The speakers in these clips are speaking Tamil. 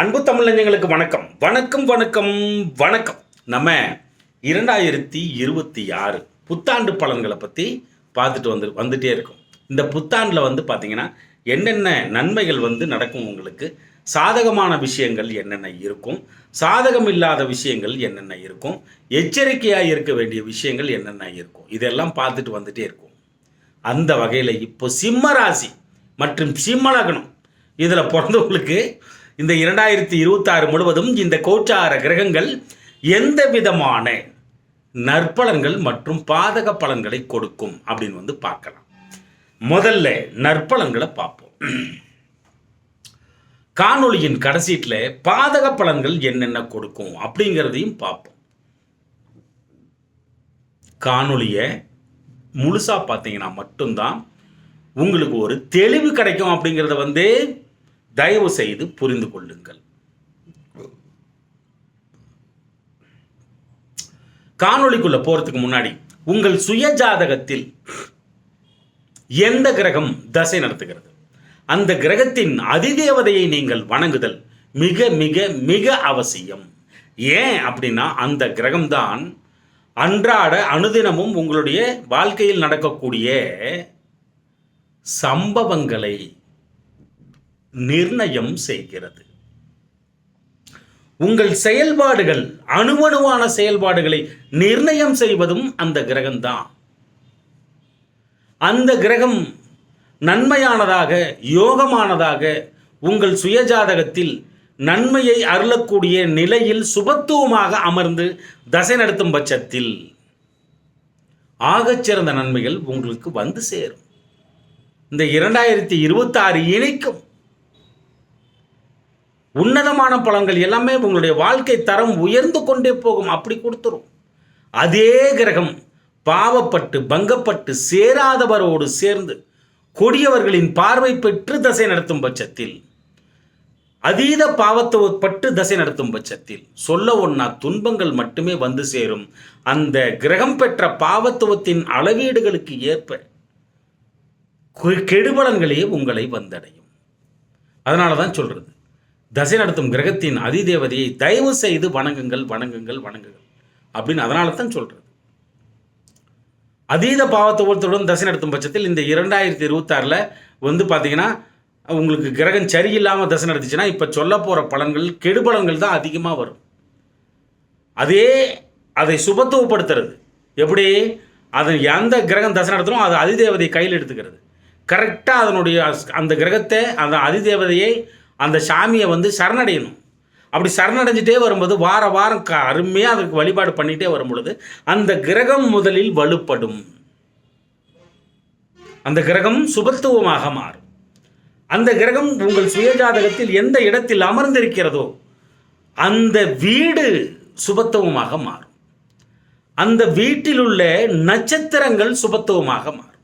அன்பு தமிழஞ்சங்களுக்கு வணக்கம். வணக்கம் வணக்கம் வணக்கம். நம்ம இரண்டாயிரத்தி இருபத்தி ஆறு புத்தாண்டு பலன்களை பற்றி பார்த்துட்டு வந்து வந்துட்டே இருக்கும். இந்த புத்தாண்டில் வந்து பார்த்தீங்கன்னா என்னென்ன நன்மைகள் வந்து நடக்கும் உங்களுக்கு? சாதகமான விஷயங்கள் என்னென்ன இருக்கும்? சாதகம் இல்லாத விஷயங்கள் என்னென்ன இருக்கும்? எச்சரிக்கையாக இருக்க வேண்டிய விஷயங்கள் என்னென்ன இருக்கும்? இதெல்லாம் பார்த்துட்டு வந்துட்டே இருக்கும். அந்த வகையில் இப்போ சிம்ம ராசி மற்றும் சிம்ம லக்னம் இதில் பிறந்தவங்களுக்கு இந்த இரண்டாயிரத்தி இருபத்தாறு முழுவதும் இந்த கோச்சார கிரகங்கள் எந்த விதமான நற்பலன்கள் மற்றும் பாதக பலன்களை கொடுக்கும் அப்படின்னு வந்து பார்க்கலாம். முதல்ல நற்பலன்களை பார்ப்போம். காணொளியின் கடைசீட்டில் பாதக பலன்கள் என்னென்ன கொடுக்கும் அப்படிங்கிறதையும் பார்ப்போம். காணொளியை முழுசாக பார்த்தீங்கன்னா மட்டும்தான் உங்களுக்கு ஒரு தெளிவு கிடைக்கும் அப்படிங்கிறத வந்து தயவு செய்து புரிந்து கொள்ளுங்கள். காணொளிக்குள்ள போறதுக்கு முன்னாடி உங்கள் சுய ஜாதகத்தில் எந்த கிரகம் தசை நடத்துகிறது? அந்த கிரகத்தின் அதிதேவதையை நீங்கள் வணங்குதல் மிக மிக மிக அவசியம். ஏன் அப்படின்னா அந்த கிரகம்தான் அன்றாட அனுதினமும் உங்களுடைய வாழ்க்கையில் நடக்கக்கூடிய சம்பவங்களை நிர்ணயம் செய்கிறது. உங்கள் செயல்பாடுகள் அணுவணுவான செயல்பாடுகளை நிர்ணயம் செய்வதும் அந்த கிரகம்தான். அந்த கிரகம் நன்மையானதாக யோகமானதாக உங்கள் சுயஜாதகத்தில் நன்மையை அருளக்கூடிய நிலையில் சுபத்துவமாக அமர்ந்து தசை நடத்தும் பட்சத்தில் ஆகச்சிறந்த நன்மைகள் உங்களுக்கு வந்து சேரும். இந்த இரண்டாயிரத்தி இருபத்தாறு இணைக்கும். உன்னதமான பழங்கள் எல்லாமே உங்களுடைய வாழ்க்கை தரம் உயர்ந்து கொண்டே போகும். அப்படி கொடுத்துரும். அதே கிரகம் பாவப்பட்டு பங்கப்பட்டு சேராதவரோடு சேர்ந்து கொடியவர்களின் பார்வை பெற்று தசை நடத்தும் பட்சத்தில் அதீத பாவத்துவப்பட்டு தசை நடத்தும் பட்சத்தில் சொல்ல ஒன்னா துன்பங்கள் மட்டுமே வந்து சேரும். அந்த கிரகம் பெற்ற பாவத்துவத்தின் அளவீடுகளுக்கு ஏற்ப கெடுபலன்களே உங்களை வந்தடையும். அதனால தான் சொல்றது. தசை நடத்தும் கிரகத்தின் அதிதேவதையை தயவு செய்து வணங்குங்கள் வணங்குங்கள் வணங்குங்கள் அப்படின்னு அதனால தான் சொல்கிறது அதீத பாவத்துவத்துடன் தசை நடத்தும் பட்சத்தில் இந்த இரண்டாயிரத்தி இருபத்தாறில் வந்து பார்த்தீங்கன்னா உங்களுக்கு கிரகம் சரியில்லாமல் தசை நடத்துச்சுன்னா இப்போ சொல்ல போகிற பலன்கள் கெடுபலன்கள் தான் அதிகமாக வரும். அதே அதை சுபத்துவப்படுத்துறது. எப்படி? அது எந்த கிரகம் தசை நடத்தணும் அது அதிதேவதையை கையில் எடுத்துக்கிறது. கரெக்டாக அதனுடைய அந்த கிரகத்தை அந்த அதிதேவதையை அந்த சாமியை வந்து சரணடையணும். அப்படி சரணடைஞ்சிட்டே வரும்போது வார வாரம் க அருமையாக அதுக்கு வழிபாடு பண்ணிகிட்டே வரும் பொழுது அந்த கிரகம் முதலில் வலுப்படும். அந்த கிரகம் சுபத்துவமாக மாறும். அந்த கிரகம் உங்கள் சுயஜாதகத்தில் எந்த இடத்தில் அமர்ந்திருக்கிறதோ அந்த வீடு சுபத்துவமாக மாறும். அந்த வீட்டில் உள்ள நட்சத்திரங்கள் சுபத்துவமாக மாறும்.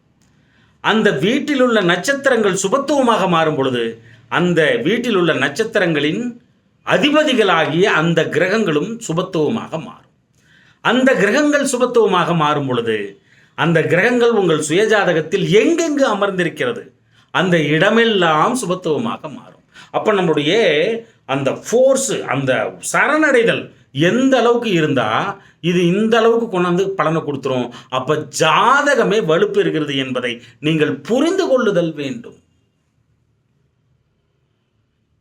அந்த வீட்டில் உள்ள நட்சத்திரங்கள் சுபத்துவமாக மாறும் பொழுது அந்த வீட்டில் உள்ள நட்சத்திரங்களின் அதிபதிகளாகிய அந்த கிரகங்களும் சுபத்துவமாக மாறும். அந்த கிரகங்கள் சுபத்துவமாக மாறும் பொழுது அந்த கிரகங்கள் உங்கள் சுயஜாதகத்தில் எங்கெங்கு அமர்ந்திருக்கிறது அந்த இடமெல்லாம் சுபத்துவமாக மாறும். அப்போ நம்முடைய அந்த ஃபோர்ஸு அந்த சரணடைதல் எந்த அளவுக்கு இருந்தால் இது இந்த அளவுக்கு கொண்டாந்து பலனை கொடுத்துரும். அப்போ ஜாதகமே வலுப்பு இருக்கிறது என்பதை நீங்கள் புரிந்து கொள்ளுதல் வேண்டும்.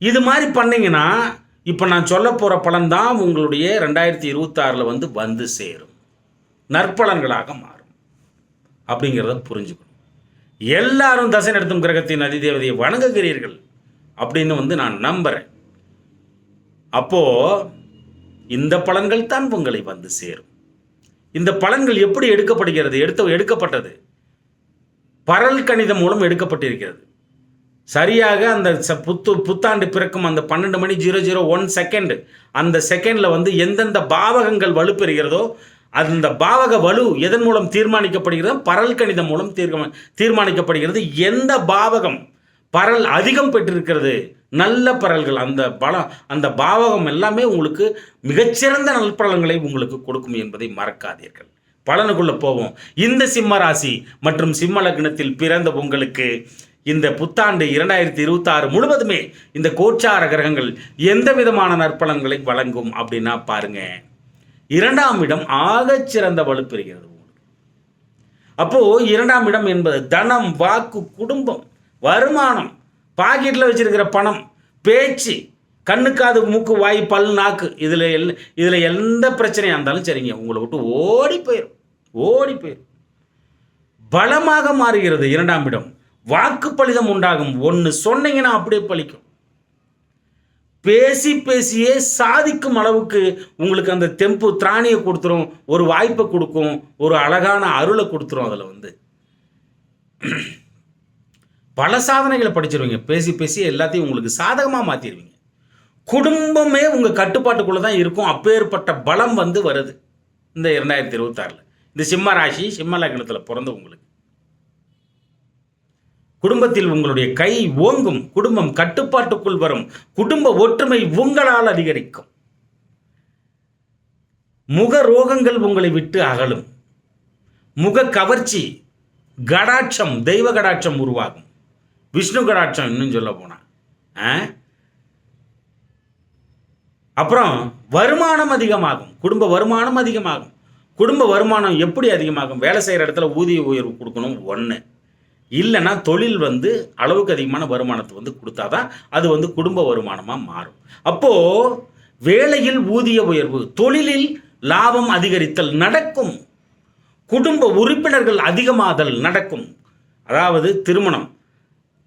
இது மாதிரி பண்ணிங்கன்னா இப்போ நான் சொல்ல போகிற பலன் தான் உங்களுடைய ரெண்டாயிரத்தி இருபத்தாறில் வந்து வந்து சேரும். நற்பலன்களாக மாறும். அப்படிங்கிறத புரிஞ்சுக்கணும். எல்லாரும் தசை நடத்தும் கிரகத்தின் அதிதேவதையை வணங்குகிறீர்கள் அப்படின்னு வந்து நான் நம்புகிறேன் அப்போது இந்த பலன்கள் தான் உங்களை வந்து சேரும். இந்த பலன்கள் எப்படி எடுக்கப்படுகிறது எடுத்த எடுக்கப்பட்டது? பரல் கணிதம் மூலம் எடுக்கப்பட்டிருக்கிறது. சரியாக அந்த ச- புத்து புத்தாண்டு பிறக்கும் அந்த பன்னெண்டு மணி ஜீரோ ஜீரோ ஒன் செகண்ட் அந்த செகண்டில் வந்து எந்தெந்த பாவகங்கள் வலுப்பெறுகிறதோ அந்த பாவக வலு எதன் மூலம் தீர்மானிக்கப்படுகிறதோ பரல் கணிதம் மூலம் தீர்க்க தீர்மானிக்கப்படுகிறது. எந்த பாவகம் பரல் அதிகம் பெற்றிருக்கிறது? நல்ல பரல்கள். அந்த பலம் அந்த பாவகம் எல்லாமே உங்களுக்கு மிகச்சிறந்த நல்பலன்களை உங்களுக்கு கொடுக்கும் என்பதை மறக்காதீர்கள். பலனுக்குள்ளே போவோம். இந்த சிம்ம ராசி மற்றும் சிம்ம லக்னத்தில் பிறந்த உங்களுக்கு இந்த புத்தாண்டு இரண்டாயிரத்தி இருபத்தாறு முழுவதுமே இந்த கோச்சார கிரகங்கள் எந்த விதமான நற்பலன்களை வழங்கும் அப்படின்னா பாருங்க. இரண்டாம் இடம் ஆகச்சிறந்த வலுப்பெறுகிறது. அப்போ இரண்டாம் இடம் என்பது தனம் வாக்கு குடும்பம் வருமானம் பாக்கெட்டில் வச்சிருக்கிற பணம் பேச்சு கண்ணுக்காது மூக்கு வாய் பல் நாக்கு இதில் எல் இதில் எந்த பிரச்சனையாக இருந்தாலும் சரிங்க உங்களை விட்டு ஓடி போயிடும் ஓடி போயிடும் பலமாக மாறுகிறது இரண்டாம் இடம். வாக்கு பலிதம் உண்டாகும். ஒன்று சொன்னீங்கன்னா அப்படியே பழிக்கும். பேசி பேசியே சாதிக்கும் அளவுக்கு உங்களுக்கு அந்த தெம்பு திராணியை கொடுத்துரும். ஒரு வாய்ப்பை கொடுக்கும். ஒரு அழகான அருளை கொடுத்துரும் அதில் வந்து. பல சாதனைகளை படிச்சிருவீங்க. பேசி பேசி எல்லாத்தையும் உங்களுக்கு சாதகமாக மாற்றிடுவீங்க குடும்பமே உங்கள் கட்டுப்பாட்டுக்குள்ளே தான் இருக்கும். அப்பேற்பட்ட பலம் வந்து வருது. இந்த இரண்டாயிரத்தி இருபத்தாறில். இந்த சிம்ம ராசி சிம்ம லக்னத்தில் பிறந்த உங்களுக்கு குடும்பத்தில் உங்களுடைய கை ஓங்கும் குடும்பம் கட்டுப்பாட்டுக்குள் வரும் குடும்ப ஒற்றுமை உங்களால் அதிகரிக்கும். முக ரோகங்கள் உங்களை விட்டு அகலும். முக கவர்ச்சி கடாட்சம் தெய்வ கடாட்சம் உருவாகும். விஷ்ணு கடாட்சம் இன்னும் சொல்ல போனா. ஆ? அப்புறம் வருமானம் அதிகமாகும். குடும்ப வருமானம் அதிகமாகும். குடும்ப வருமானம் எப்படி அதிகமாகும்? வேலை செய்கிற இடத்துல ஊதிய உயர்வு கொடுக்கணும் ஒன்று இல்லைன்னா தொழில் வந்து அளவுக்கு அதிகமான வருமானத்தை வந்து கொடுத்தாதான் அது வந்து குடும்ப வருமானமாக மாறும். அப்போது வேலையில் ஊதிய உயர்வு தொழிலில் லாபம் அதிகரித்தல் நடக்கும். குடும்ப உறுப்பினர்கள் அதிகமாதல் நடக்கும். அதாவது திருமணம்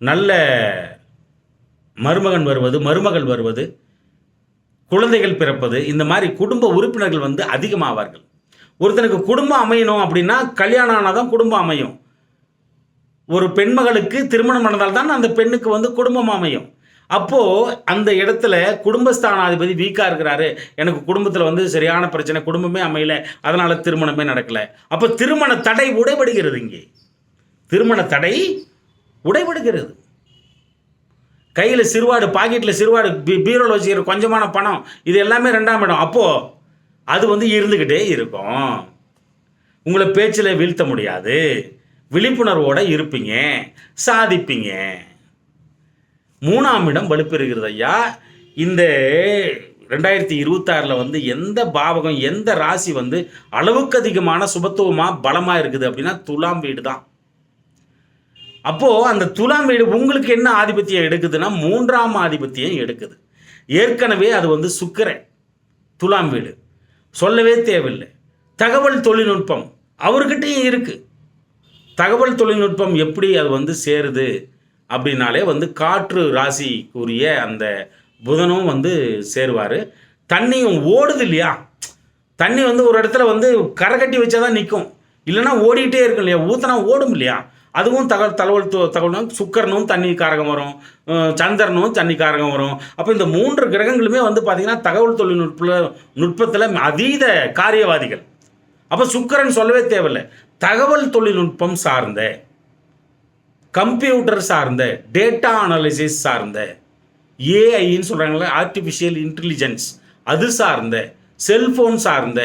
நல்ல மருமகன் வருவது மருமகள் வருவது குழந்தைகள் பிறப்பது இந்த மாதிரி குடும்ப உறுப்பினர்கள் வந்து அதிகமாவார்கள். ஒருத்தனுக்கு குடும்பம் அமையணும் அப்படின்னா கல்யாணம் ஆனால் தான் குடும்பம் அமையும். ஒரு பெண்மகளுக்கு திருமணம் நடந்தால் தான் அந்த பெண்ணுக்கு வந்து குடும்பம் அமையும். அப்போது அந்த இடத்துல குடும்பஸ்தானாதிபதி வீக்காக இருக்கிறாரு. எனக்கு குடும்பத்தில் வந்து சரியான பிரச்சனை குடும்பமே அமையல. அதனால் திருமணமே நடக்கலை. அப்போ திருமண தடை உடைபடுகிறது இங்கே. திருமண தடை உடைபடுகிறது. கையில் சிறுவாடு பாக்கெட்டில் சிறுவாடு பீ பீரோவில் வச்சுக்கிற கொஞ்சமான பணம் இது எல்லாமே ரெண்டாம் இடம். அப்போது அது வந்து இருந்துக்கிட்டே இருக்கும். உங்களை பேச்சில் வீழ்த்த முடியாது. விழிப்புணர்வோடு இருப்பீங்க சாதிப்பீங்க. மூணாம் இடம் வலுப்பெறுகிறது ஐயா. இந்த ரெண்டாயிரத்தி இருபத்தாறில் வந்து எந்த பாவகம் எந்த ராசி வந்து அளவுக்கு அதிகமான சுபத்துவமாக பலமாக இருக்குது அப்படின்னா துலாம் வீடு தான். அப்போது அந்த துலாம் வீடு உங்களுக்கு என்ன ஆதிபத்தியம் எடுக்குதுன்னா மூன்றாம் ஆதிபத்தியம் எடுக்குது. ஏற்கனவே அது வந்து சுக்கரை துலாம் வீடு. சொல்லவே தேவையில்லை. தகவல் தொழில்நுட்பம் அவர்கிட்டையும் இருக்குது தகவல் தொழில்நுட்பம் எப்படி அது வந்து சேருது அப்படின்னாலே வந்து காற்று ராசிக்குரிய அந்த புதனும் வந்து சேருவார். தண்ணியும் ஓடுது இல்லையா? தண்ணி வந்து ஒரு இடத்துல வந்து கரை கட்டி வச்சா தான் நிற்கும் இல்லைன்னா ஓடிக்கிட்டே இருக்கும் இல்லையா? ஊற்றினா ஓடும் இல்லையா? அதுவும் தகவல் தகவல் தொ- தகவல் சுக்கரனும் தண்ணி காரகம் வரும் சந்திரனும் தண்ணி காரகம் வரும். அப்போ இந்த மூன்று கிரகங்களுமே வந்து பார்த்திங்கன்னா தகவல் தொழில்நுட்ப நுட்பத்தில் அதீத காரியவாதிகள். அப்போ சுக்கரன் சொல்லவே தேவையில்லை. தகவல் தொழில்நுட்பம் சார்ந்த கம்ப்யூட்டர் சார்ந்த டேட்டா அனாலிசிஸ் சார்ந்த ஏஐன்னு சொல்கிறாங்களே ஆர்டிஃபிஷியல் இன்டெலிஜென்ஸ் அது சார்ந்த செல்ஃபோன் சார்ந்த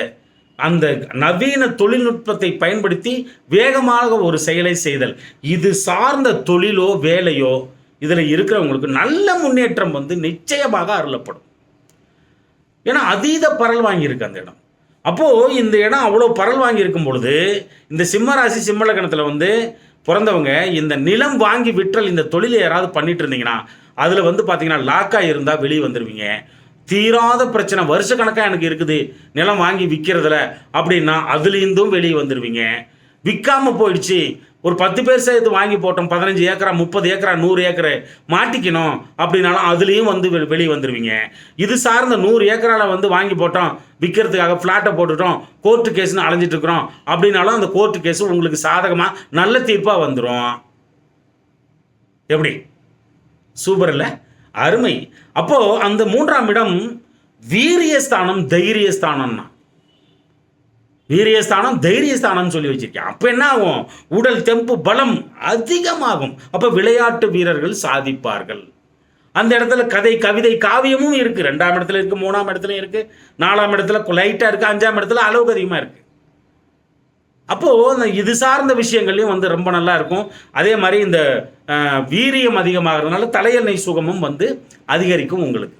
அந்த நவீன தொழில்நுட்பத்தை பயன்படுத்தி வேகமாக ஒரு செயலை செய்தல். இது சார்ந்த தொழிலோ வேலையோ இதில் இருக்கிறவங்களுக்கு நல்ல முன்னேற்றம் வந்து நிச்சயமாக அருளப்படும். ஏன்னா அதீத பரல் வாங்கியிருக்கு அந்த இடம். அப்போது இந்த இடம் அவ்வளோ பரல் வாங்கியிருக்கும் பொழுது இந்த சிம்ம ராசி சிம்ம வந்து பிறந்தவங்க இந்த நிலம் வாங்கி விற்றல் இந்த தொழிலை யாராவது பண்ணிட்டு இருந்தீங்கன்னா அதில் வந்து பார்த்தீங்கன்னா லாக்காக இருந்தால் வெளியே வந்துடுவீங்க தீராத பிரச்சனை வருஷக்கணக்காக எனக்கு இருக்குது நிலம் வாங்கி விற்கிறதுல அப்படின்னா அதுலேருந்தும் வெளியே வந்துடுவீங்க விற்காம போயிடுச்சு ஒரு பத்து பேர் சேர்த்து வாங்கி போட்டோம் பதினஞ்சு ஏக்கரா முப்பது ஏக்கரா நூறு ஏக்கரு மாட்டிக்கணும் அப்படின்னாலும் அதுலேயும் வந்து வெ- வெளியே வந்துடுவீங்க இது சார்ந்த நூறு ஏக்கரால் வந்து வாங்கி போட்டோம் விற்கிறதுக்காக ஃப்ளாட்டை போட்டுட்டோம் கோர்ட்டு கேஸ்னு அலைஞ்சிட்டு இருக்கிறோம் அப்படின்னாலும் அந்த கோர்ட்டு கேஸ் உங்களுக்கு சாதகமாக நல்ல தீர்ப்பாக வந்துடும் எப்படி? சூப்பர் இல்லை? அருமை. அப்போது அந்த மூன்றாம் இடம் வீரியஸ்தானம் தைரியஸ்தானம்னா. வீரியஸ்தானம் தைரியஸ்தானம்னு சொல்லி வச்சிருக்கேன். அப்போ என்ன ஆகும்? உடல் தெம்பு பலம் அதிகமாகும். அப்போ விளையாட்டு வீரர்கள் சாதிப்பார்கள். அந்த இடத்துல கதை கவிதை காவியமும் இருக்குது ரெண்டாம் இடத்துல இருக்குது மூணாம் இடத்துல இருக்குது நாலாம் இடத்துல லைட்டாக இருக்குது அஞ்சாம் இடத்துல அளவுக்கு அதிகமாக இருக்குது அப்போது இது சார்ந்த விஷயங்கள்லையும் வந்து ரொம்ப நல்லா இருக்கும். அதே மாதிரி இந்த வீரியம் அதிகமாகிறதுனால தலையெண்ணெய் சுகமும் வந்து அதிகரிக்கும் உங்களுக்கு.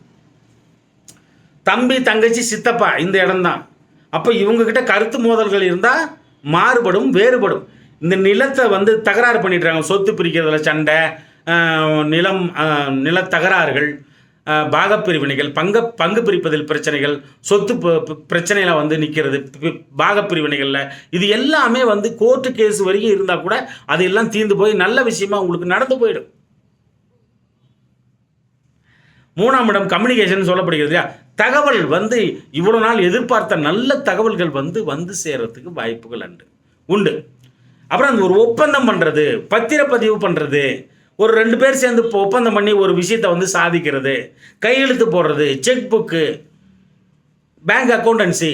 தம்பி தங்கச்சி சித்தப்பா இந்த இடம்தான். அப்போ இவங்கக்கிட்ட கருத்து மோதல்கள் இருந்தால் மாறுபடும் வேறுபடும். இந்த நிலத்தை வந்து தகராறு பண்ணிடுறாங்க சொத்து பிரிக்கிறதுல சண்டை நிலம் நிலத்தகராறுகள் பாகப்பிரிவினைகள் பங்க பங்கு பிரிப்பதில் பிரச்சனைகள் சொத்து ப- வந்து நிற்கிறது பாகப்பிரிவினைகளில். இது எல்லாமே வந்து கோர்ட்டு கேஸ் வரைக்கும் இருந்தால் கூட அதையெல்லாம் தீர்ந்து போய் நல்ல விஷயமா உங்களுக்கு நடந்து போயிடும். மூணாம் இடம் கம்யூனிகேஷன் சொல்லப்படுகிறது இல்லையா? தகவல் வந்து இவ்வளோ நாள் எதிர்பார்த்த நல்ல தகவல்கள் வந்து வந்து சேர்றதுக்கு வாய்ப்புகள் உண்டு. உண்டு. அப்புறம் அந்த ஒரு ஒப்பந்தம் பண்ணுறது பத்திரப்பதிவு பண்ணுறது ஒரு ரெண்டு பேர் சேர்ந்து இப்போ ஒப்பந்தம் பண்ணி ஒரு விஷயத்தை வந்து சாதிக்கிறது கையெழுத்து போடுறது cheque book bank accountancy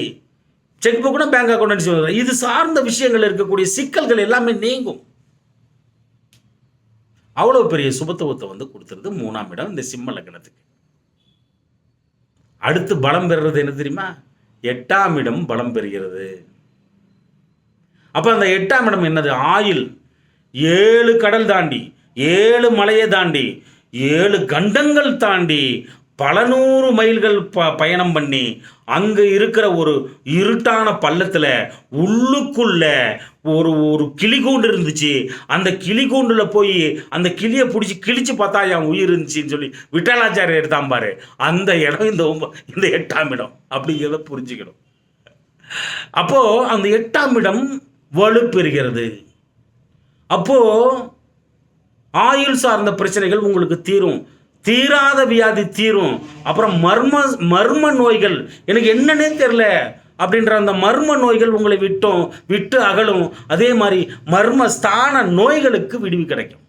cheque புக்குனா bank accountancy இது சார்ந்த விஷயங்கள் இருக்கக்கூடிய சிக்கல்கள் எல்லாமே நீங்கும். அவ்வளோ பெரிய சுபத்துவத்தை வந்து கொடுத்துருது மூணாம் இடம் இந்த சிம்ம லக்னத்துக்கு. அடுத்து பலம் பெறுறது என்ன தெரியுமா? எட்டாம் இடம் பலம் பெறுகிறது. அப்போ அந்த எட்டாம் இடம் என்னது? ஆயில். ஏழு கடல் தாண்டி ஏழு மலையை தாண்டி ஏழு கண்டங்கள் தாண்டி பல நூறு மைல்கள் ப பயணம் பண்ணி அங்கே இருக்கிற ஒரு இருட்டான பள்ளத்தில் உள்ளுக்குள்ள ஒரு ஒரு கிளி கூண்டு இருந்துச்சு. அந்த கிளி கூண்டில் போய் அந்த கிளியை பிடிச்சி கிழிச்சு பார்த்தா என் உயிர் இருந்துச்சுன்னு சொல்லி விட்டாலாச்சாரியர் எடுத்தான் பாரு. அந்த இடம் இந்த இந்த எட்டாம் இடம். அப்படிங்கிறத புரிஞ்சுக்கணும். அப்போ அந்த எட்டாம் இடம் வலுப்பெறுகிறது. அப்போ ஆயுள் சார்ந்த பிரச்சனைகள் உங்களுக்கு தீரும். தீராத வியாதி தீரும். அப்புறம் மர்ம மர்ம நோய்கள். எனக்கு என்னன்னே தெரில அப்படின்ற அந்த மர்ம நோய்கள் உங்களை விட்டும் விட்டு அகலும். அதே மாதிரி மர்ம ஸ்தான நோய்களுக்கு விடுவி கிடைக்கும்.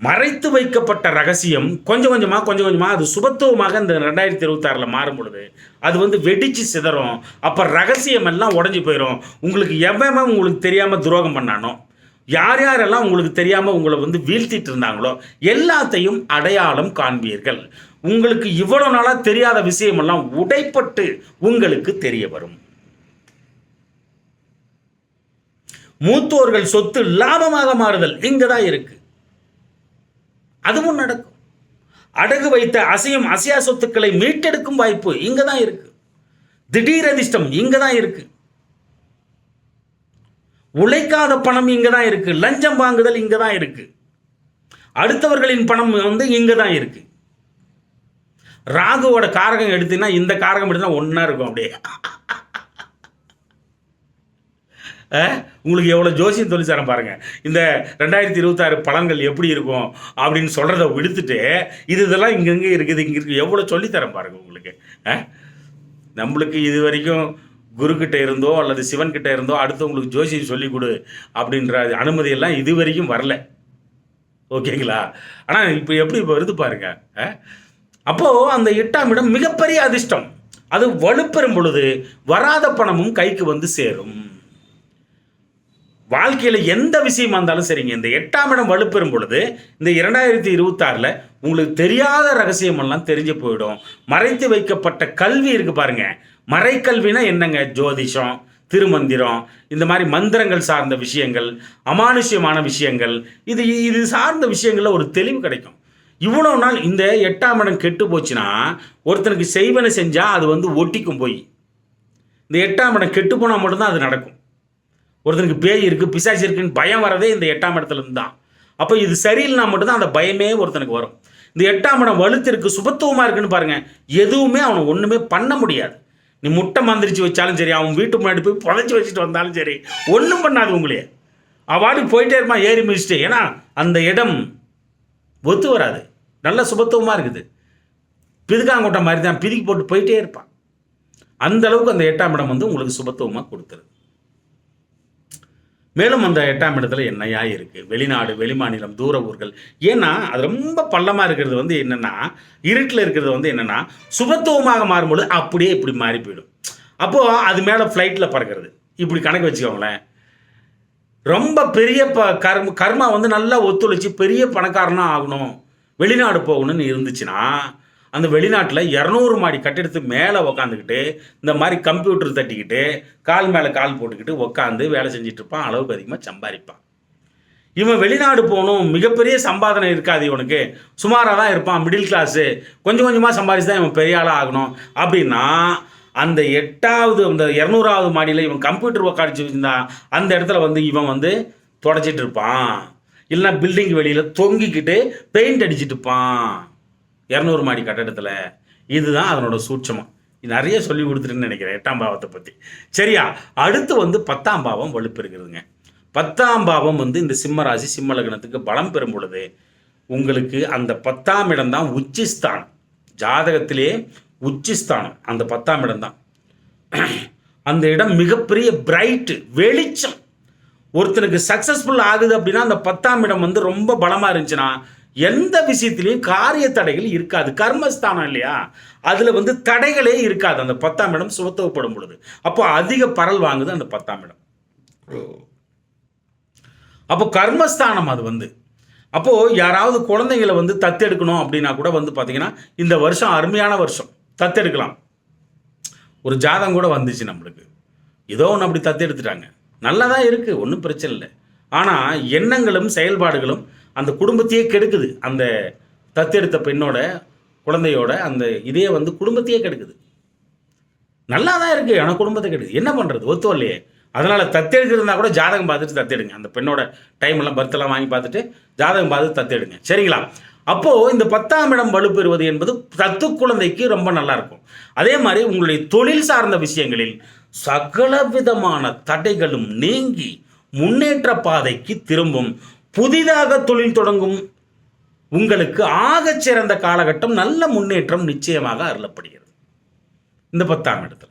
மறைத்து வைக்கப்பட்ட ரகசியம் கொஞ்சம் கொஞ்சமாக கொஞ்சம் கொஞ்சமாக அது சுபத்துவமாக இந்த ரெண்டாயிரத்தி இருபத்தாறில் மாறும் பொழுது அது வந்து வெடிச்சு சிதறும். அப்போ ரகசியம் எல்லாம் உடஞ்சி போயிடும் உங்களுக்கு எவ்வளவு உங்களுக்கு தெரியாமல் துரோகம் பண்ணானோ? யார் யாரெல்லாம் உங்களுக்கு தெரியாமல் உங்களை வந்து வீழ்த்திட்டு இருந்தாங்களோ எல்லாத்தையும் அடையாளம் காண்பீர்கள். உங்களுக்கு இவ்வளோ நாளாக தெரியாத விஷயமெல்லாம் உடைப்பட்டு உங்களுக்கு தெரிய வரும். மூத்தோர்கள் சொத்து லாபமாக மாறுதல் இங்கே தான் இருக்கு. அதுவும் நடக்கும். அடகு வைத்த அசையும் அசையா சொத்துக்களை மீட்டெடுக்கும் வாய்ப்பு இங்கே தான் இருக்கு. திடீர் அதிர்ஷ்டம் இங்கே தான் இருக்குது உழைக்காத பணம் இங்கே தான் இருக்கு. லஞ்சம் வாங்குதல் இங்கே தான் இருக்கு. அடுத்தவர்களின் பணம் வந்து இங்கே தான் இருக்கு. ராகுவோட காரகம் எடுத்தீங்கன்னா இந்த காரகம் எடுத்தா ஒன்றா இருக்கும் அப்படியே. உங்களுக்கு எவ்வளோ ஜோசியம் தொழிற்சாரம் தரேன் பாருங்க. இந்த ரெண்டாயிரத்தி இருபத்தாறு பலன்கள் எப்படி இருக்கும் அப்படின்னு சொல்கிறத விடுத்துட்டு இது இதெல்லாம் இங்கங்கே இருக்குது. இங்கே இருக்குது எவ்வளோ சொல்லித்தரேன் பாருங்க உங்களுக்கு. நம்மளுக்கு இது வரைக்கும் குருக்கிட்ட இருந்தோ அல்லது சிவன்கிட்ட இருந்தோ அடுத்தவங்களுக்கு ஜோசியம் சொல்லிக் கொடு அப்படின்ற அனுமதியெல்லாம் இது வரைக்கும் வரல. ஓகேங்களா? ஆனால் இப்போ எப்படி இப்போ வருது பாருங்க. அப்போது அந்த எட்டாம் இடம் மிகப்பெரிய அதிர்ஷ்டம். அது வலுப்பெறும் பொழுது வராத பணமும் கைக்கு வந்து சேரும். வாழ்க்கையில் எந்த விஷயமா இருந்தாலும் சரிங்க. இந்த எட்டாம் இடம் வலுப்பெறும் பொழுது இந்த இரண்டாயிரத்தி இருபத்தாறில் உங்களுக்கு தெரியாத ரகசியமெல்லாம் தெரிஞ்சு போயிடும். மறைத்து வைக்கப்பட்ட கல்வி இருக்கு பாருங்கள் மறைக்கல்வினா என்னங்க? ஜோதிஷம் திருமந்திரம் இந்த மாதிரி மந்திரங்கள் சார்ந்த விஷயங்கள் அமானுஷ்யமான விஷயங்கள். இது இது சார்ந்த விஷயங்களில் ஒரு தெளிவு கிடைக்கும். இவ்வளோ நாள் இந்த எட்டாம் இடம் கெட்டு போச்சுன்னா ஒருத்தனுக்கு செய்வனை செஞ்சால் அது வந்து ஒட்டிக்கும் போய். இந்த எட்டாம் இடம் கெட்டு போனால் மட்டும்தான் அது நடக்கும். ஒருத்தனுக்கு பேய் இருக்குது பிசாசி இருக்குன்னு பயம் வரதே இந்த எட்டாம் இடத்துல இருந்து தான் அப்போ இது சரியில்லைனா மட்டும்தான் அந்த பயமே ஒருத்தனுக்கு வரும். இந்த எட்டாம் இடம் வலுத்திருக்கு சுபத்துவமாக இருக்குன்னு பாருங்கள் எதுவுமே அவனை ஒன்றுமே பண்ண முடியாது. நீ முட்டை மந்திரிச்சு வச்சாலும் சரி அவன் வீட்டு முன்னாடி போய் புதைச்சி வச்சுட்டு வந்தாலும் சரி ஒன்றும் பண்ணாது உங்களே. அவாடி போயிட்டே இருப்பான் ஏறி மிதிச்சிட்டு. ஏன்னா அந்த இடம் ஒத்து வராது. நல்ல சுபத்துவமாக இருக்குது. பிதுக்காங்கோட்டை மாதிரி தான் பிதுக்கி போட்டு போயிட்டே இருப்பான். அந்த அளவுக்கு அந்த எட்டாம் இடம் வந்து உங்களுக்கு சுபத்துவமாக கொடுத்துருது மேலும் அந்த எட்டாம் இடத்துல என்னையா இருக்குது வெளிநாடு வெளிமாநிலம் தூர ஊர்கள். ஏன்னா அது ரொம்ப பள்ளமாக இருக்கிறது வந்து என்னென்னா இருட்டில் இருக்கிறது வந்து என்னென்னா சுபத்துவமாக மாறும்பொழுது அப்படியே இப்படி மாறி போயிடும். அப்போது அது மேலே ஃப்ளைட்டில் பறக்கிறது. இப்படி கணக்கு வச்சுக்கோங்களேன். ரொம்ப பெரிய ப கர்ம கர்மா வந்து நல்லா ஒத்துழைச்சி பெரிய பணக்காரனாக ஆகணும். வெளிநாடு போகணும்னு இருந்துச்சுன்னா அந்த வெளிநாட்டில் இரநூறு மாடி கட்டிடத்துக்கு மேலே உக்காந்துக்கிட்டு இந்த மாதிரி கம்ப்யூட்டர் தட்டிக்கிட்டு கால் மேலே கால் போட்டுக்கிட்டு உக்காந்து வேலை செஞ்சுட்டு இருப்பான். அளவுக்கு அதிகமாக சம்பாதிப்பான். இவன் வெளிநாடு போகணும் மிகப்பெரிய சம்பாதனை இருக்காது இவனுக்கு. சுமாராக தான் இருப்பான் மிடில் கிளாஸு கொஞ்சம் கொஞ்சமாக சம்பாதிச்சு தான் இவன் பெரிய ஆளாக ஆகணும். அப்படின்னா அந்த எட்டாவது அந்த இரநூறாவது மாடியில் இவன் கம்ப்யூட்டர் உக்காடிச்சு வச்சிருந்தா அந்த இடத்துல வந்து இவன் வந்து தொடச்சிட்டு இருப்பான். இல்லைன்னா பில்டிங் வெளியில் தொங்கிக்கிட்டு பெயிண்ட் அடிச்சிட்டு இருப்பான். இரநூறு மாடி கட்டடத்தில் இதுதான் அதனோட சூட்சமம். இது நிறைய சொல்லி கொடுத்துருன்னு நினைக்கிறேன் எட்டாம் பாவத்தை பற்றி சரியா? அடுத்து வந்து பத்தாம் பாவம் வலுப்பெறுகிறதுங்க. பத்தாம் பாவம் வந்து இந்த சிம்ம ராசி சிம்ம லக்னத்துக்கு பலம் பெறும் பொழுது உங்களுக்கு அந்த பத்தாம் இடம் தான் உச்சிஸ்தானம். ஜாதகத்திலே உச்சிஸ்தானம் அந்த பத்தாம் இடம் தான். அந்த இடம் மிகப்பெரிய பிரைட்டு வெளிச்சம். ஒருத்தனுக்கு சக்ஸஸ்ஃபுல் ஆகுது அப்படின்னா அந்த பத்தாம் இடம் வந்து ரொம்ப பலமாக இருந்துச்சுன்னா எந்த விஷயத்திலையும் காரிய தடைகள் இருக்காது. கர்மஸ்தானம் இல்லையா? அதில் வந்து தடைகளே இருக்காது. அந்த பத்தாம் இடம் சுபத்துவப்படும் பொழுது. அப்போ அதிக பரல் வாங்குது அந்த பத்தாம் இடம். அப்போ கர்மஸ்தானம் அது வந்து. அப்போது யாராவது குழந்தைங்களை வந்து தத்தெடுக்கணும் அப்படின்னா கூட வந்து பார்த்தீங்கன்னா இந்த வருஷம் அருமையான வருஷம். தத்தெடுக்கலாம். ஒரு ஜாதகம் கூட வந்துச்சு நம்மளுக்கு. ஏதோ ஒன்று அப்படி தத்தெடுத்துட்டாங்க. நல்லா தான் இருக்குது ஒன்றும் பிரச்சனை இல்லை. ஆனால் எண்ணங்களும் செயல்பாடுகளும் அந்த குடும்பத்தையே கெடுக்குது. அந்த தத்தெடுத்த பெண்ணோட குழந்தையோட அந்த இதே வந்து குடும்பத்தையே கெடுக்குது. நல்லா தான் இருக்குது ஆனால் குடும்பத்தை கெடுக்குது. என்ன பண்ணுறது ஒத்து இல்லையே. அதனால் தத்தெடுக்கிறதுனா கூட ஜாதகம் பார்த்துட்டு தத்தெடுங்க. அந்த பெண்ணோட டைம் எல்லாம் பர்த்தெல்லாம் வாங்கி பார்த்துட்டு ஜாதகம் பார்த்து தத்தெடுங்க. சரிங்களா? அப்போது இந்த பத்தாம் இடம் வலுப்பெறுவது என்பது தத்து குழந்தைக்கு ரொம்ப நல்லா இருக்கும். அதே மாதிரி உங்களுடைய தொழில் சார்ந்த விஷயங்களில் சகல விதமான தடைகளும் நீங்கி முன்னேற்ற பாதைக்கு திரும்பும் புதிதாக தொழில் தொடங்கும் உங்களுக்கு ஆகச் சிறந்த காலகட்டம் நல்ல முன்னேற்றம் நிச்சயமாக அருளப்படுகிறது. இந்த பத்தாம் இடத்துல.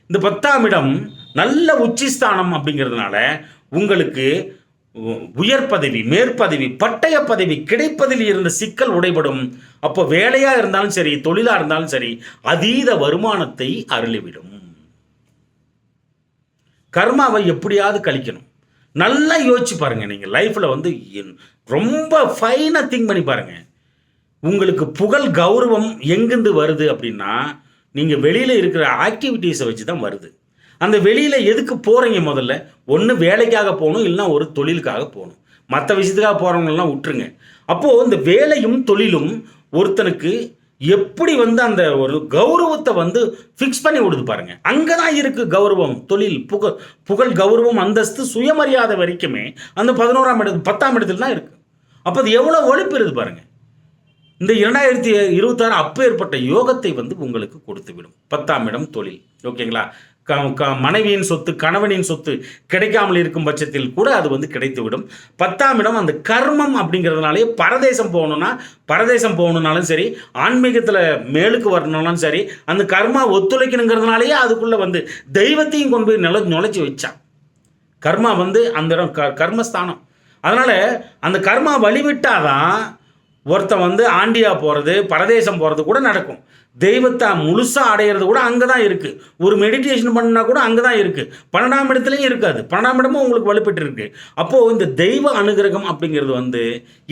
இந்த பத்தாம் இடம் நல்ல உச்சிஸ்தானம் அப்படிங்கிறதுனால உங்களுக்கு உ- உயர் பதவி மேற்பதவி பட்டய பதவி கிடைப்பதில் இருந்த சிக்கல் உடைபடும். அப்போ வேலையாக இருந்தாலும் சரி தொழிலாக இருந்தாலும் சரி அதீத வருமானத்தை அருளிவிடும். கர்மாவை எப்படியாவது கழிக்கணும். நல்லா யோசிச்சு பாருங்கள் நீங்கள் லைஃப்பில் வந்து ரொம்ப ஃபைனாக திங்க் பண்ணி பாருங்கள் உங்களுக்கு புகழ் கௌரவம் எங்கேருந்து வருது அப்படின்னா நீங்கள் வெளியில் இருக்கிற ஆக்டிவிட்டீஸை வச்சு தான் வருது. அந்த வெளியில் எதுக்கு போகிறீங்க முதல்ல? ஒன்று வேலைக்காக போகணும் இல்லைன்னா ஒரு தொழிலுக்காக போகணும். மற்ற விஷயத்துக்காக போகிறவங்களெல்லாம் விட்டுருங்க. அப்போது இந்த வேலையும் தொழிலும் ஒருத்தனுக்கு எப்படி வந்து அந்த ஒரு கௌரவத்தை வந்து ஃபிக்ஸ் பண்ணி விடுது பாருங்க. அங்கே தான் இருக்குது கௌரவம் தொழில் புகழ் புகழ் கௌரவம் அந்தஸ்து சுயமரியாதை வரைக்குமே அந்த பதினோராம் இடத்து பத்தாம் இடத்துல தான் இருக்குது அப்போ அது எவ்வளோ ஒழிப்பு பாருங்க. இந்த இரண்டாயிரத்தி இருபத்தாறு அப்பேற்பட்ட யோகத்தை வந்து உங்களுக்கு கொடுத்து விடும் பத்தாம் இடம் தொழில். ஓகேங்களா? மனைவியின் சொத்து கணவனின் சொத்து கிடைக்காமல் இருக்கும் பட்சத்தில் கூட அது வந்து கிடைத்து விடும் பத்தாம் இடம் அந்த கர்மம் அப்படிங்கிறதுனாலே பரதேசம் போகணும்னா பரதேசம் போகணுன்னாலும் சரி ஆன்மீகத்தில் மேலுக்கு வரணும்னாலும் சரி அந்த கர்மா ஒத்துழைக்கணுங்கிறதுனாலேயே அதுக்குள்ளே வந்து தெய்வத்தையும் கொண்டு போய் நில நுழைச்சி வச்சான் கர்மா வந்து அந்த இடம் க கர்மஸ்தானம். அதனால் அந்த கர்மா வழிவிட்டாதான் ஒருத்தன் வந்து ஆண்டியா போகிறது பரதேசம் போகிறது கூட நடக்கும். தெய்வத்தை முழுசாக அடையிறது கூட அங்கே தான் இருக்குது ஒரு மெடிடேஷன் பண்ணால் கூட அங்கே தான் இருக்குது பன்னெண்டாம் இடத்துலையும் இருக்காது. பன்னெண்டாம் இடமும் உங்களுக்கு வலுப்பெற்று இருக்கு. அப்போது இந்த தெய்வ அனுகிரகம் அப்படிங்கிறது வந்து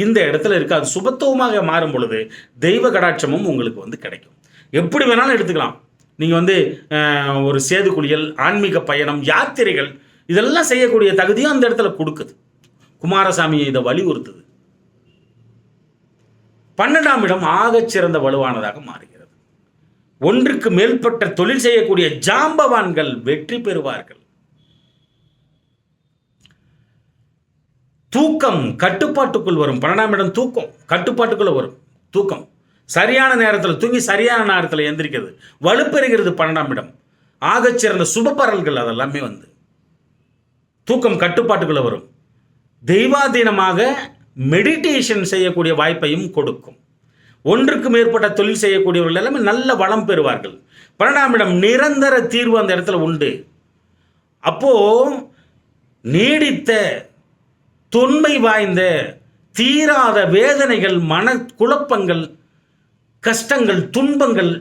இந்த இடத்துல இருக்காது. சுபத்துவமாக மாறும் பொழுது தெய்வ கடாட்சமும் உங்களுக்கு வந்து கிடைக்கும். எப்படி வேணாலும் எடுத்துக்கலாம். நீங்கள் வந்து ஒரு சேது குளியல் ஆன்மீக பயணம் யாத்திரைகள் இதெல்லாம் செய்யக்கூடிய தகுதியும் அந்த இடத்துல கொடுக்குது. குமாரசாமியை இதை வலியுறுத்துது. பன்னெண்டாம் இடம் ஆகச்சிறந்த வலுவானதாக மாறுகிறது. ஒன்றுக்கு மேற்பட்ட தொழில் செய்யக்கூடிய ஜாம்பவான்கள் வெற்றி பெறுவார்கள். தூக்கம் கட்டுப்பாட்டுக்குள் வரும். பன்னெண்டாம் இடம் தூக்கம் கட்டுப்பாட்டுக்குள்ள வரும். தூக்கம். சரியான நேரத்தில் தூங்கி சரியான நேரத்தில் எந்திரிக்கிறது. வலுப்பெறுகிறது பன்னெண்டாம் இடம். ஆகச்சிறந்த சுபப்பரல்கள் அதெல்லாமே வந்து தூக்கம் கட்டுப்பாட்டுக்குள்ள வரும். தெய்வாதீனமாக மெடிடேஷன் செய்யக்கூடிய வாய்ப்பையும் கொடுக்கும். ஒன்றுக்கு மேற்பட்ட தொழில் செய்யக்கூடியவர்கள் எல்லாமே நல்ல வளம் பெறுவார்கள். பன்னெண்டாம் இடம் நிரந்தர தீர்வு அந்த இடத்துல உண்டு. அப்போ நீடித்த தொன்மை வாய்ந்த தீராத வேதனைகள் மன குழப்பங்கள் கஷ்டங்கள் துன்பங்கள்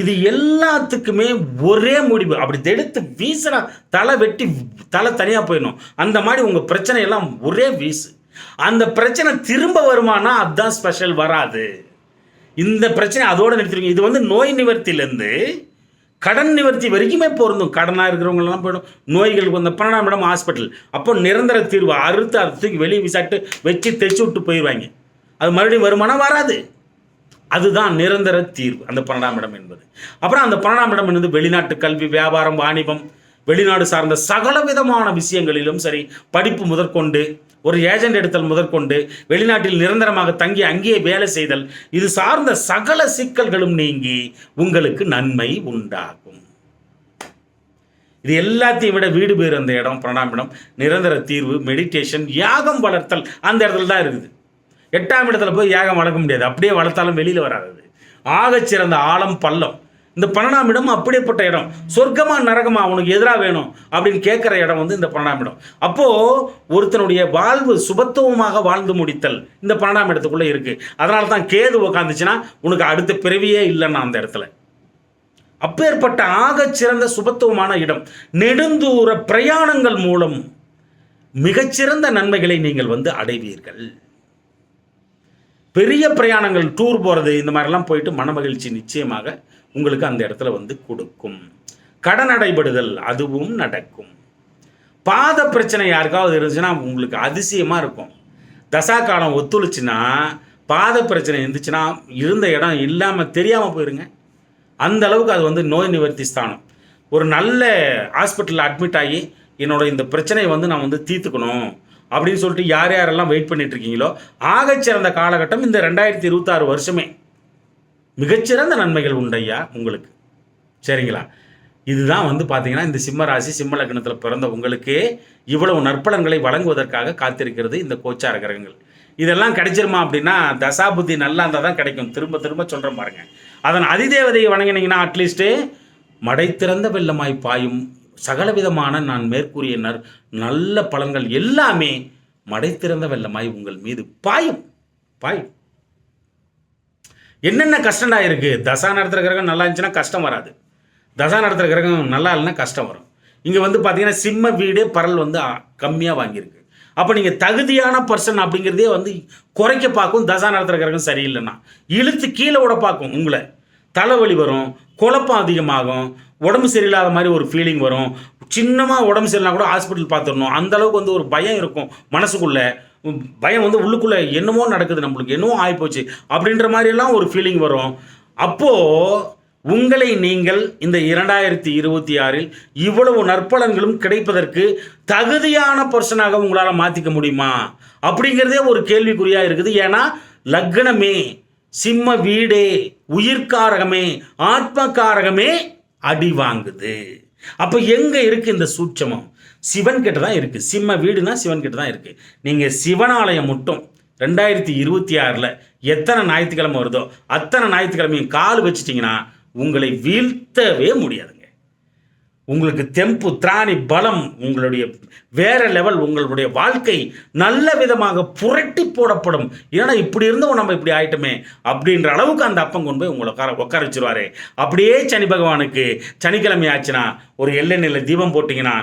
இது எல்லாத்துக்குமே ஒரே முடிவு. அப்படி எடுத்து வீசினா தலை வெட்டி தலை தனியாக போயிடணும். அந்த மாதிரி உங்கள் பிரச்சனையெல்லாம் ஒரே வீசு. அந்த பிரச்சனை திரும்ப வருமானா அதுதான் ஸ்பெஷல் வராது. இந்த பிரச்சனை அதோடு நிறுத்திருங்க. இது வந்து நோய் நிவர்த்தியிலேருந்து கடன் நிவர்த்தி வரைக்குமே பொருந்தும். கடனாக இருக்கிறவங்கலாம் போயிடும். நோய்களுக்கு வந்த பன்னெண்டாம் இடம் ஹாஸ்பிட்டல் அப்போ நிரந்தர தீர்வு. அறுத்து அதை தூக்கி வெளியே விசாட்டு வச்சு தைச்சு விட்டு போயிடுவாங்க. அது மறுபடியும் வருமானம் வராது. அதுதான் நிரந்தர தீர்வு. அந்த பன்னெண்டாம் இடம் என்பது. அப்புறம் அந்த பன்னெண்டாம் இடம் என்பது வெளிநாட்டு கல்வி வியாபாரம் வாணிபம் வெளிநாடு சார்ந்த சகல விதமான விஷயங்களிலும் சரி படிப்பு முதற்கொண்டு ஒரு ஏஜென்ட் எடுத்தல் முதற்கொண்டு வெளிநாட்டில் நிரந்தரமாக தங்கி அங்கேயே வேலை செய்தல் இது சார்ந்த சகல சிக்கல்களும் நீங்கி உங்களுக்கு நன்மை உண்டாகும். இது எல்லாத்தையும் விட வீடு பேர் அந்த இடம் பிரணாமிடம் நிரந்தர தீர்வு மெடிடேஷன் யாகம் வளர்த்தல் அந்த இடத்துல தான் இருக்குது. எட்டாம் இடத்துல போய் யாகம் வளர்க்க முடியாது. அப்படியே வளர்த்தாலும் வெளியில் வராது ஆகச்சிறந்த சிறந்த ஆழம் பள்ளம். இந்த பன்னெண்டாம் இடம் அப்படிப்பட்ட இடம். சொர்க்கமா நரகமா உனக்கு எதிராக வேணும் அப்படின்னு கேட்குற இடம் வந்து இந்த பன்னெண்டாம் இடம் அப்போது ஒருத்தனுடைய வாழ்வு சுபத்துவமாக வாழ்ந்து முடித்தல் இந்த பன்னெண்டாம் இடத்துக்குள்ளே இருக்குது அதனால தான் கேது உக்காந்துச்சுன்னா உனக்கு அடுத்த பிறவியே இல்லைன்னா அந்த இடத்துல. அப்பேற்பட்ட ஆகச் சிறந்த சுபத்துவமான இடம். நெடுந்தூர பிரயாணங்கள் மூலம் மிகச்சிறந்த நன்மைகளை நீங்கள் வந்து அடைவீர்கள். பெரிய பிரயாணங்கள் டூர் போகிறது இந்த மாதிரிலாம் போயிட்டு மனமகிழ்ச்சி நிச்சயமாக உங்களுக்கு அந்த இடத்துல வந்து கொடுக்கும். கடன் அடைபடுதல் அதுவும் நடக்கும். பாத பிரச்சனை யாருக்காவது இருந்துச்சுன்னா உங்களுக்கு அதிசயமாக இருக்கும். தசா காலம் ஒத்துழைச்சுன்னா பாத பிரச்சனை இருந்துச்சுன்னா இருந்த இடம் இல்லாமல் தெரியாமல் போயிருங்க. அந்த அளவுக்கு அது வந்து நோய் நிவர்த்தி ஸ்தானம். ஒரு நல்ல ஹாஸ்பிட்டலில் அட்மிட் ஆகி என்னோட இந்த பிரச்சனையை வந்து நான் வந்து தீர்த்துக்கணும் அப்படின்னு சொல்லிட்டு யார் யாரெல்லாம் வெயிட் பண்ணிட்டு இருக்கீங்களோ ஆகச்சிறந்த காலகட்டம் இந்த ரெண்டாயிரத்தி இருபத்தாறு வருஷமே. மிகச்சிறந்த நன்மைகள் உண்டையா உங்களுக்கு. சரிங்களா? இதுதான் வந்து பார்த்தீங்கன்னா இந்த சிம்ம ராசி சிம்ம லக்னத்தில் பிறந்த உங்களுக்கே இவ்வளவு நற்பலன்களை வழங்குவதற்காக காத்திருக்கிறது இந்த கோச்சார கிரகங்கள். இதெல்லாம் கிடைச்சிருமா அப்படின்னா தசாபுத்தி நல்லா இருந்தால் தான் கிடைக்கும். திரும்ப திரும்ப சொல்கிறேன் பாருங்க. அதன் அதிதேவதையை வணங்கினீங்கன்னா அட்லீஸ்ட்டு மடை திறந்த வெள்ளமாய் பாயும் சகலவிதமான நான் மேற்கூறிய நற் நல்ல பலன்கள் எல்லாமே மடை திறந்த வெள்ளமாய் உங்கள் மீது பாயும். பாயும். என்னென்ன கஷ்டம்டா இருக்குது தசா நடத்துகிற கிரகம் நல்லா இருந்துச்சுன்னா கஷ்டம் வராது. தசா நடத்துகிற கிரகம் நல்லா இல்லைன்னா கஷ்டம் வரும். இங்கே வந்து பார்த்தீங்கன்னா சிம்ம வீடே பரல் வந்து கம்மியாக வாங்கியிருக்கு. அப்போ நீங்கள் தகுதியான பர்சன் அப்படிங்கிறதே வந்து குறைக்க பார்க்கும் தசா நடத்துகிற கிரகம் சரியில்லைன்னா. இழுத்து கீழே விட பார்க்கும் உங்களை. தலைவலி வரும் குழப்பம் அதிகமாகும் உடம்பு சரியில்லாத மாதிரி ஒரு ஃபீலிங் வரும். சின்னமாக உடம்பு சரியில்லைனா கூட ஹாஸ்பிட்டல் பார்த்துடணும். அந்த அளவுக்கு வந்து ஒரு பயம் இருக்கும் மனசுக்குள்ளே. பயம் வந்து உள்ளுக்குள்ளே என்னமோ நடக்குது நம்மளுக்கு என்னமோ ஆகிப்போச்சு அப்படின்ற மாதிரியெல்லாம் ஒரு ஃபீலிங் வரும். அப்போது உங்களை நீங்கள் இந்த இரண்டாயிரத்தி இருபத்தி ஆறில் இவ்வளவு நற்பலன்களும் கிடைப்பதற்கு தகுதியான பர்சனாக உங்களால் மாற்றிக்க முடியுமா? அப்படிங்கிறதே ஒரு கேள்விக்குறியாக இருக்குது. ஏன்னா லக்னமே சிம்ம வீடே உயிர்காரகமே ஆத்மகாரகமே அடி வாங்குது. அப்போ எங்கே இருக்குது இந்த சூட்சமம்? சிவன் கிட்ட தான் இருக்குது சிம்ம வீடுனா சிவன் கிட்ட தான் இருக்குது நீங்கள் சிவனாலயம் மட்டும். ரெண்டாயிரத்தி இருபத்தி ஆறில் எத்தனை ஞாயிற்றுக்கிழமை வருதோ அத்தனை ஞாயிற்றுக்கிழமையும் கால் வச்சிட்டிங்கன்னா உங்களை வீழ்த்தவே முடியாதுங்க. உங்களுக்கு தெம்பு திராணி பலம் உங்களுடைய வேற லெவல் உங்களுடைய வாழ்க்கை நல்ல விதமாக புரட்டி போடப்படும். ஏன்னா இப்படி இருந்தவங்க நம்ம இப்படி ஆயிட்டோமே அப்படின்ற அளவுக்கு அந்த அப்பம் கொண்டு போய் உங்களை உட்கார உட்கார வச்சிருவாரு. அப்படியே சனி பகவானுக்கு சனிக்கிழமை ஆச்சுன்னா ஒரு எல்லை நிலை தீபம் போட்டிங்கன்னா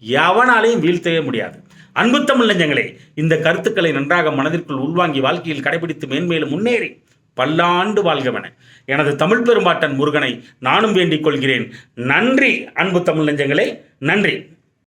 எவனாலையும் வீழ்த்தவே முடியாது. அன்பு தமிழ் நெஞ்சங்களே இந்த கருத்துக்களை நன்றாக மனதிற்குள் உள்வாங்கி வாழ்க்கையில் கடைபிடித்து மேன்மேலும் முன்னேறி பல்லாண்டு வாழ்கவன. எனது தமிழ் பெரும்பாட்டன் முருகனை நானும் வேண்டிக் கொள்கிறேன். நன்றி அன்பு தமிழ் நெஞ்சங்களே. நன்றி.